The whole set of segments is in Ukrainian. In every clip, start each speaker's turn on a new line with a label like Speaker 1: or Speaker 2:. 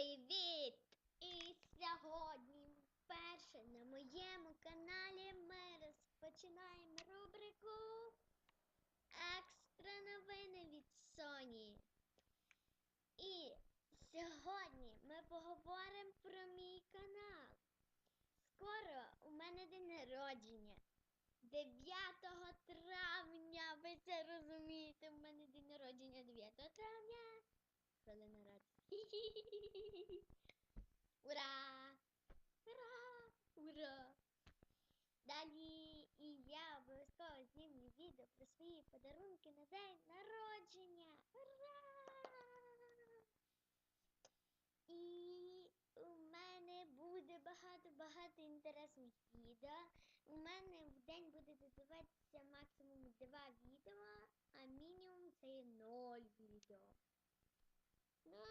Speaker 1: Привіт! І сьогодні вперше на моєму каналі ми розпочинаємо рубрику Екстра новини від Sony. І сьогодні ми поговоримо про мій канал. Скоро у мене день народження. 9 травня, ви це розумієте, у мене день народження 9 травня. Хвилина радості. Ура! Ура! Ура! Далі і я обов'язково знімлю відео про свої подарунки на день народження. Ура! І у мене буде багато-багато інтересних відео. У мене в день буде додаватися максимум 2 відео, а мінімум це є 0 відео. Ну,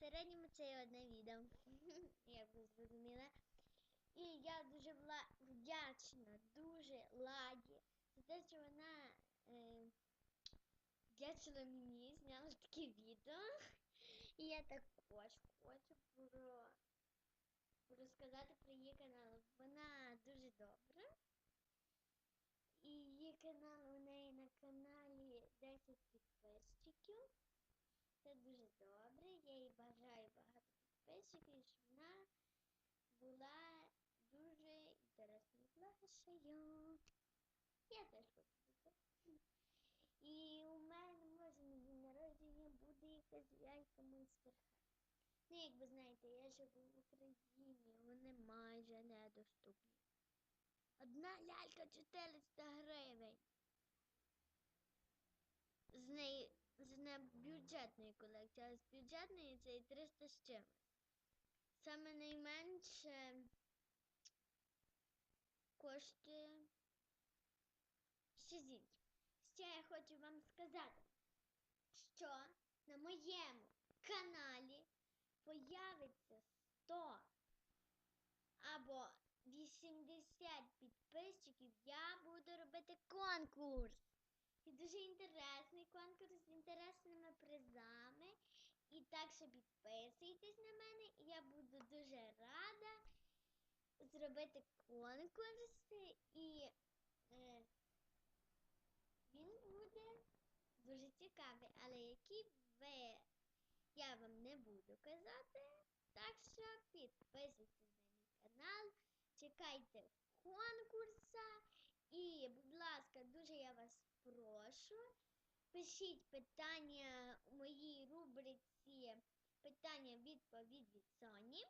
Speaker 1: середньому це є одне відео. Як ви зрозуміли. І я дуже вла- вдячна, дуже ладі за те, що вона е, мені, зняла таке відео. І я також хочу про, розказати про її канал. Вона дуже добра. І її канал у неї на каналі 10 підписчиків. Це дуже добре. Я їй бажаю багато підписчиків, щоб вона була дуже інтересною блогершею. Я теж хочу бути. І у мене може на день народження буде якась лялька монстер Ну, як ви знаєте, я живу в Україні, вони майже недоступні. Одна лялька 400 гривень. З неї з небюджетної колекції, а з бюджетної це і 300 з чимось. Саме найменше коштує Шизінь. Ще я хочу вам сказати, що на моєму каналі появиться 100 або 80 підписчиків, я буду робити конкурс. І дуже інтересний конкурс з інтересними призами. І так що підписуйтесь на мене, і я буду дуже рада зробити конкурс. І е, він буде дуже цікавий. Але які ви я вам не буду казати. Так що підписуйтесь на мій канал, чекайте конкурса. І, будь ласка, дуже я вас прошу. Пишіть питання у моїй рубриці питання відповідь від Соні.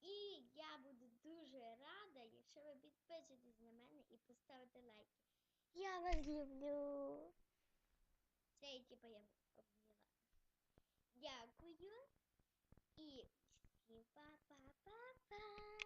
Speaker 1: І я буду дуже рада, якщо ви підпишетесь на мене і поставите лайки. Я вас люблю. Це я типу я обняла. Дякую. І всім па-па-па-па.